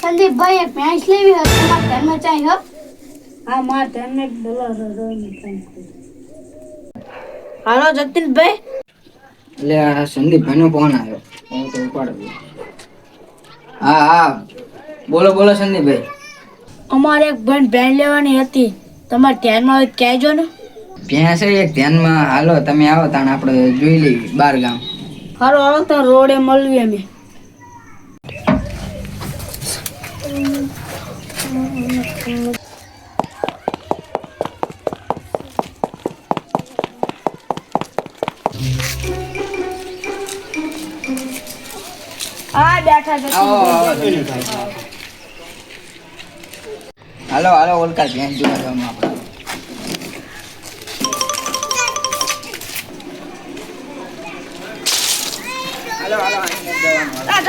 સંદીપભાઈ એક ભેંસ લેવી હતી. મારા ઘરમાં ચાહી હો. હા માર તેમને ડોલર હાલો જતીનભાઈ એટલે આ સંદીપભાઈ નો ફોન આવ્યો. હું તો ઉપાડું. હા હા. બોલો બોલો સંદીપભાઈ. અમારે એક ભાઈ બેન લેવાની હતી. તમારે ધ્યાનમાં કહેજો ને. ભેંસ એક ધ્યાનમાં. હાલો તમે આવો તાણ આપણે જોઈ લઈએ બાર ગામ. હારો હાલો તો રોડે મળવી અમે. હા બેઠા હાલો હાલો ઓલકાર ભેંસ જોવા જવાનું આપણે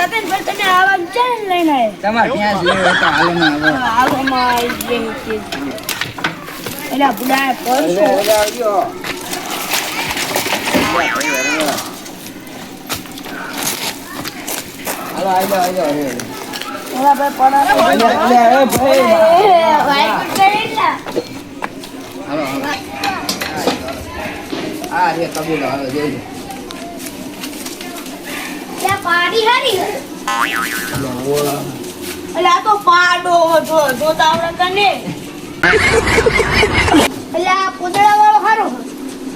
આ જતીનભાઈ તમે આવા ચાલ લઈને આવ્યા તમારે ભેંસ લેવી હોય તો હાલો ને હવે માં આવી ગઈ બુડા અરે, આવજો. હાલો આવજો આવજો આવજો. ભાઈ પડા અલે, અરે, ભાઈ. કરેલા હાલો, હાલો. હા રે કબૂલ હાલો જોઈ ત્યાં પાડી હારી એટલે આ તો પાડો જોતા આવડે તને એટલે આ પૂતળા વાળો હારો.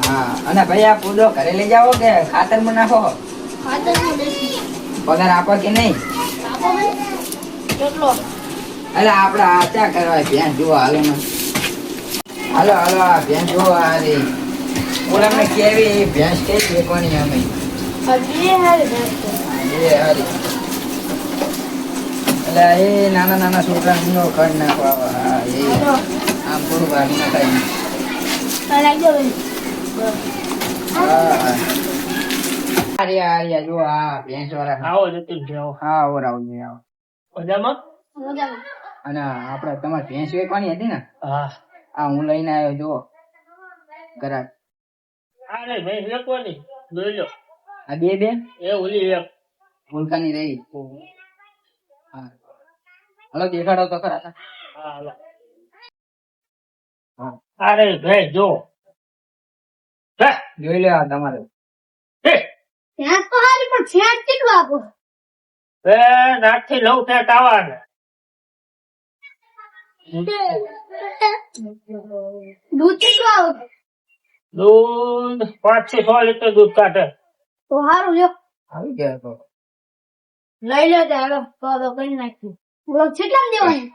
હા અને ભાઈ આ પૂડો ઘરે લઈ જાવો કે નાખો? ખાતરમાં દેશી પગાર આપો કે નહીં? આપો કેટલો? અલે આપણે આ ચા કરવા ભેંસ જુઓ હાલો હાલો હાલો આ ભેંસ જુઓ આ રે. ઓલા કેવી ભેંસ કઈ વેકવાની અમે હજી હારી ભેંસ છે. એ હારી. એટલે એ નાના નાના છોકરાનો કર નાખવા હા, એ હાલો. આમ થોડું ભાગી નાખાય હા જો આ ભેંસ વાળા. આવો જતીન હા આવો આવજો આવો. મજામાં? અને આપણે તમારે ભેંસ વેચવાની હતી ને? હા. આ હું લઈને આવ્યો જુઓ. ઘરાક આ રે ભાઈ લેકવાની જોઈ લો. આ બે બે એ ઓલી એક. ભૂલકાની રહી. હા. હલો દેખાડો તો ખરા. હા હાલો. હા. આ રે ભાઈ જો. હે, જોઈ લેવા તમારે. ત્યાં નાથી લઉં ફેટ આવા. દૂધ પાંચથી છ લીટર દૂધ કાઢે. તો હારું જો આવી ગયા તો. લઈ લો ચાલો હાલો તો કરી નાખ્યું બોલો કેટલા દેવાની?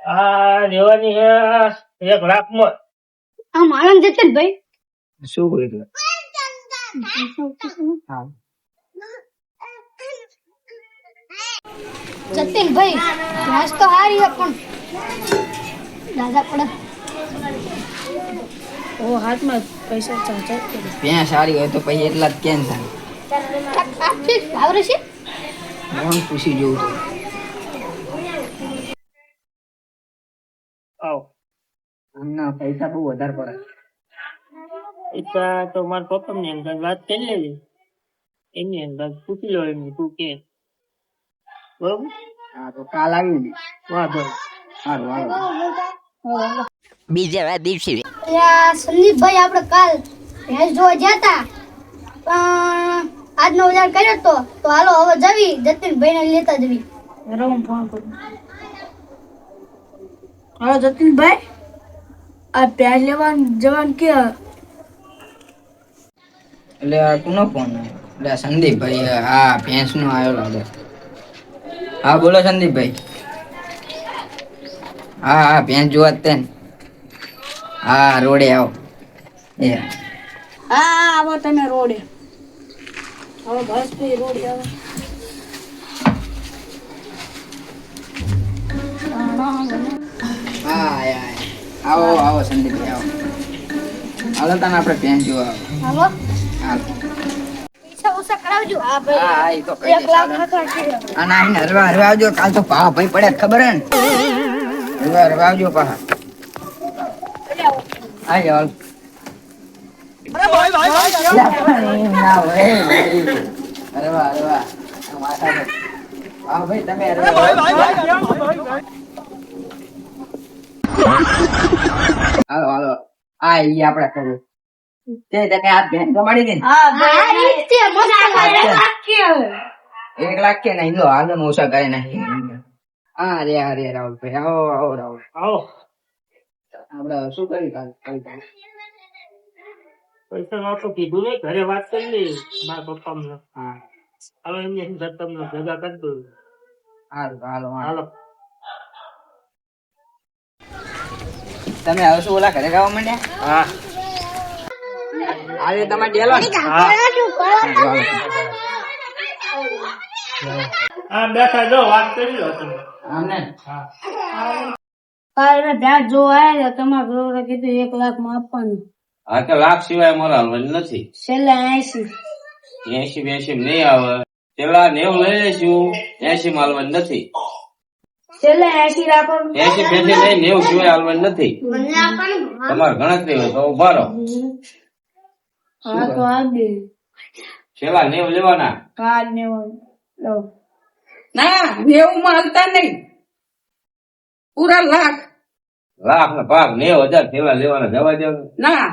આ દેવાની છે એક લાખમાં. આ મારા જતે ભાઈ? શું કહ્યું હા. જતીન ભાઈ ઘાસ તો હારી હોય પણ. દાદા પડે. ઓ હાથમાં પૈસા ચાચા ત્યાં સારી હોય તો પછી એટલા જ કેમ થાય? આવરે છે. કોણ પૂછી જોઉં તો. આવો. આમના પૈસા બહુ વધારે પડે. એટલા તો મારા પપ્પા ની અંદર વાત કરી લેવી. એમની અંદર પૂછી લો એમની તું કે. બરોબર? હા તો કાલ આવી ને. વાંધો. સારું હાલો દિવસે સંદીપભાઈ આપણે કાલ ભેંસ જોવા જતા પણ આજનો ઉજાર કર્યો તો તો હાલો હવે જવી. જતીનભાઈ ને લેતા જવી. રોમ હું ફોન કરું હાલો જતીનભાઈ. આ પ્યાજ લેવાનું જવાનું કે? એટલે આ કોનો ફોન એટલે સંદીપભાઈ હા ભેંસ નો આવ્યો લાગે હા બોલો સંદીપભાઈ. હા હા ભેંસ જોવા જ તે હા રોડે આવો. એ. હા આવો તમે રોડે. હવે બસ ભાઈ રોડે આવો. આયા, આયા. આવો આવો સંદીપભાઈ આવો. હાલો તને આપણે ભેંસ જોવા આવો. હાલો. હાલો. હાલો. આવજો. કાલ તો પા ભાઈ પડે ખબર હે ને? હરવા હરવા આવજો ભાઈ ભાઈ ભાઈ ના હોય. હરવા હરવા આ માથા પર. હા ભાઈ તમે હાલો હાલો. આ ઈ આપણે કરવું. તે તમે આ બેન જમાડી દે હા જ છે, લાગે. એક લાખ કે નહીં લો હાલ મોસા કરે નહીં હા રે હા રે રાહુલભાઈ આવો આવો રાહુલ. આવો. આપડે શું કરી કાલ કાલ? પૈસા નહોતું કીધું ને ઘરે વાત કરી લે મારા પપ્પા હા. હવે એમને તમને ભેગા કરી દઉં. હાલો હાલો હાલો. તમે હવે શું ઓલા ઘરે ગાવા માંડ્યા? હા. આજે તમારે ડેલો હા. હા. બેઠા જો વાત કરી લો તમે. આમને હા. કાલે ભેંસ જોવા આવ્યા તમારા કીધું એક લાખમાં આપવાનું. હા તો લાખ સિવાય મારે હલવાની નથી. છેલ્લે એસી એસી બેસી નહીં આવે. પેલા નેવું લઈ લઈશું. એસી માં હાલવાની નથી. છેલ્લે એસી રાખો. એસી પેસી નહીં નેવું સિવાય હાલવાની નથી. તમારે ગણતરી હોય તો ઊભા રહો. હા તો આ દે છેલ્લા નેવું લેવાના. કાર્ડ ને લો. ના નેવું માં હાલતા નહીં. પૂરા લાખ. લાખ ના ભાગ નેવ હજાર છેલ્લા લેવાના જવા દેવા ના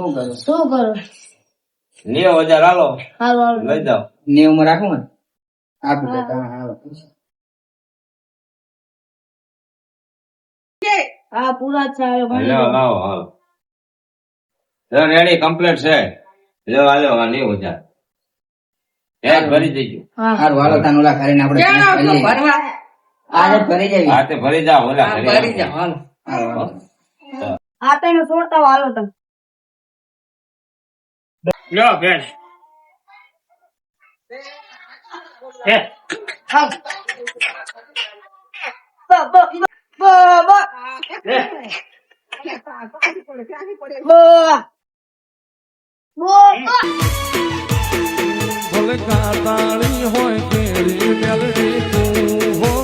શું કરું શું કરો નેવ હજાર હાલો. હાલો હાલો. લઈ જાઓ. નેવમાં રાખું ને. આપી દે તમે હાલો હા પૂરા છે હાલો લો. લાવો હાલો. રેડી કમ્પ્લીટ છે. લ્યો હાલો આ નેવ હજાર. એક ભરી દેજો. હા. હારું હાલો તાન ઓલા કરીને આપણે. ભરવા. આજે ભરી જઈએ હા તે ભરી જાઓ ઓલા હા, ભરી જાઓ હાલો. હાલો હાલો. આ તને છોડતા હોય, હાલો તમે. લ્યો બેન. હે. લે ભલે કાતાળી હોય કેળી મેલડી